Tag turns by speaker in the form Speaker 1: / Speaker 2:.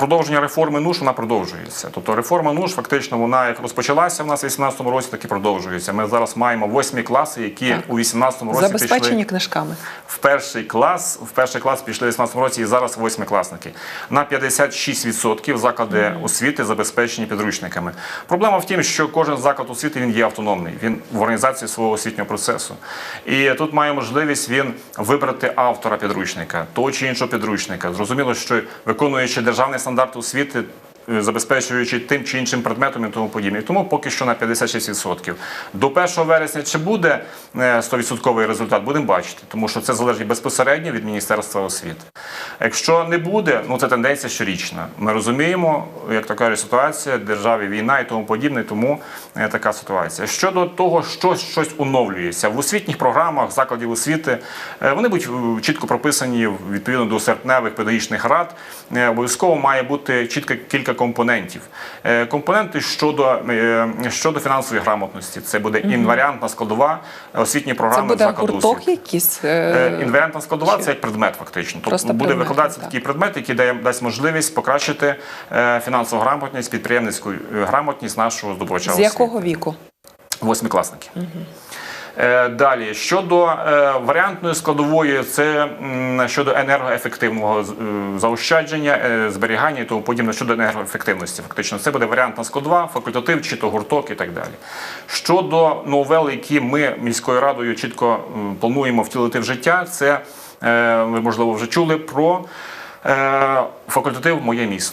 Speaker 1: продовження реформи НУШ вона продовжується. Тобто реформа НУШ фактично вона як розпочалася в нас у 18-му році, так і продовжується. Ми зараз маємо восьмі класи, які у 18-му році
Speaker 2: Забезпечені
Speaker 1: пішли
Speaker 2: книжками.
Speaker 1: в перший клас. В перший клас пішли в 18-му році і зараз восьмикласники. На 56% заклади освіти забезпечені підручниками. Проблема в тім, що кожен заклад освіти він є автономний. Він в організації свого освітнього процесу. І тут має можливість він вибрати автора підручника, того чи іншого підручника. Зрозуміло, що виконуючи державний стандарт освіти. Е, Забезпечуючи тим чи іншим предметом і тому подібне. Тому поки що на 56%. До 1 вересня чи буде е, 100% результат, будемо бачити, тому що це залежить безпосередньо від Міністерства освіти. Якщо не буде, ну це тенденція щорічна. Ми розуміємо, як то каже, ситуація, державі війна і тому подібне, тому е, така ситуація. Щодо того, що щось оновлюється в освітніх програмах закладів освіти, е, вони будуть е, чітко прописані відповідно до серпневих педагогічних рад. Е, Обов'язково має бути чітко кілька компонентів. Е, Компоненти щодо, е, щодо фінансової грамотності. Це буде інваріантна складова освітні
Speaker 2: Це
Speaker 1: програми
Speaker 2: буде
Speaker 1: закладу
Speaker 2: гурток
Speaker 1: освіти.
Speaker 2: якийсь.
Speaker 1: Е,
Speaker 2: е,
Speaker 1: Інваріантна складова
Speaker 2: чи-
Speaker 1: це як предмет, фактично. Тобто буде
Speaker 2: предмет,
Speaker 1: викладатися
Speaker 2: так.
Speaker 1: такий предмет, який дає дасть можливість покращити е, фінансову грамотність, підприємницьку е, грамотність нашого здобувача.
Speaker 2: З
Speaker 1: освіти.
Speaker 2: якого віку?
Speaker 1: Восьмикласники. Е, Далі щодо е, варіантної складової, це щодо енергоефективного е, заощадження, е, зберігання і тому подібне щодо енергоефективності. Фактично, це буде варіантна складова, факультатив, чи то гурток і так далі. Щодо новел, які ми міською радою чітко плануємо втілити в життя, це е, ви можливо вже чули про е, факультатив Моє місто.